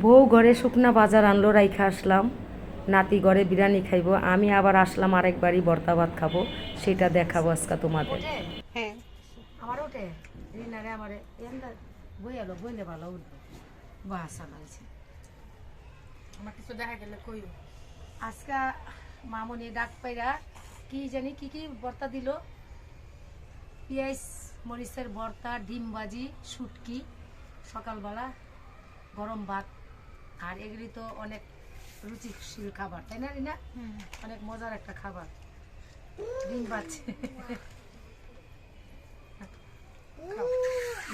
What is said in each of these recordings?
বউ ঘরে শুকনা বাজার আনলো রাইখা আসলাম। নাতি ঘরে বিরিয়ানি খাইবো আমি আবার আসলাম আরেকবারই ভর্তা ভাত খাব সেটা দেখাবো আজকে তোমাদের। হ্যাঁ। আমার ওঠে? রিনারে আমারে বই এলো বইলে ভালো উঠবো। বাসা লাগছে আমার কিছু দেখা গেলে কইও। আজকে মামনি ডাক পাইরা কি জানি কি কি ভর্তা দিল? পেঁয়াজ মরিচের ভর্তা ডিম ভাজি শুটকি সকালবেলা গরম ভাত। আর এগুলি তো অনেক রুচিশীল খাবার তাই না রিনা? অনেক মজার একটা খাবার। ডিম খাও।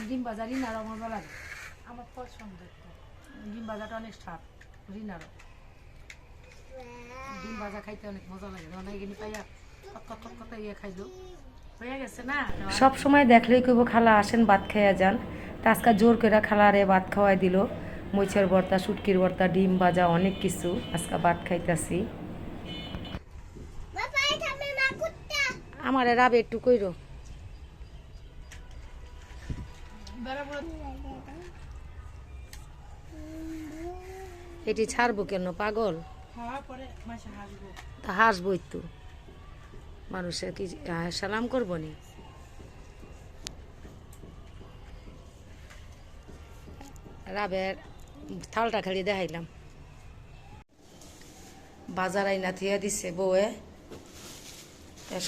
ডিম ভাজা রিনারও মজা লাগে। আমার পছন্দ ডিম ভাজাটা অনেক স্বাদ রিনারও। ডিম ভাজা খাইতে অনেক মজা লাগে। অনেক গিনি পাইয়া ইয়ে হয়ে সব সময় দেখলেই কইব খালা আসেন ভাত খাইয়া যান। তা আজকে জোর করে খালারে ভাত খাওয়াই দিল। মইছের ভর্তা শুটকির ভর্তা ডিম ভাজা অনেক কিছু। আজকে ভাত খাইতাছি। আমার রাবে একটু কইরো। বরাবর এটি ছাড়বো কেন পাগল? তা হাসবই তো মানুষের কি সালাম করব নি? রাবের থালটা খালি দেখাইলাম। বাজার আইনা থিয়া দিছে বউয়ে।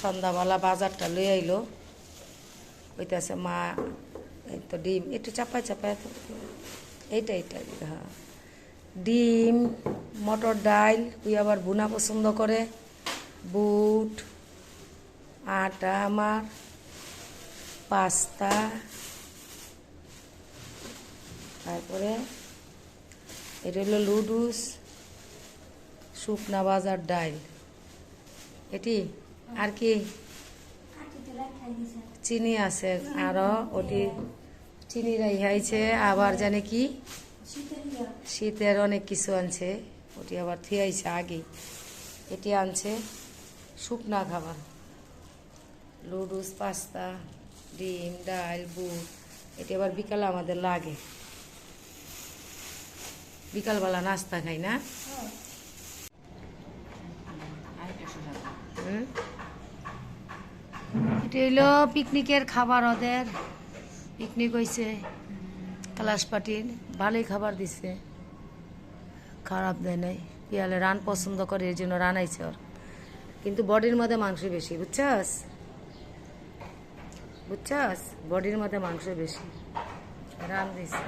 সন্ধ্যাবেলা বাজারটা লই আইলো। কইতাছে, মা, এই তো ডিম। একটু চাপায় চাপাই তো এইটা এইটা হ্যাঁ। ডিম, মটর ডাল তুই আবার বুনা পছন্দ করে। বুট, আটা আমার, পাস্তা। তারপরে এটা হলো লুডুস, শুকনা বাজার ডাল এটি? আর কি? চিনি আছে আরও, ওটি চিনি রাইহাইছে আবার জানে কি? শীতের অনেক কিছু আনছে, ওটি আবার থিয়াইছে আগে। এটি আনছে শুকনা খাবার। লুডুস, পাস্তা, ডিম ডাল বুট, এটি আবার বিকালে আমাদের লাগে। বিকালবেলা নাস্তা খাই না। এটা হইল পিকনিকের খাবার ওদের। পিকনিক হয়েছে ক্লাস পার্টির। ভালোই খাবার দিছে। খারাপ দেয় নাই। পিয়ালে রান পছন্দ করে এই জন্য রান রানাইছে ওর। কিন্তু বডির মধ্যে মাংস বেশি, বুঝছাস? বুঝছাস? বডির মধ্যে মাংস বেশি। রান দিছে।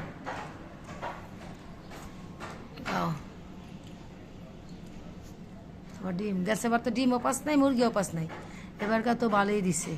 ডিম। দেশে এবার তো ডিম অপাস নাই মুরগি অপাস নাই। এবারকার তো ভালোই দিছে।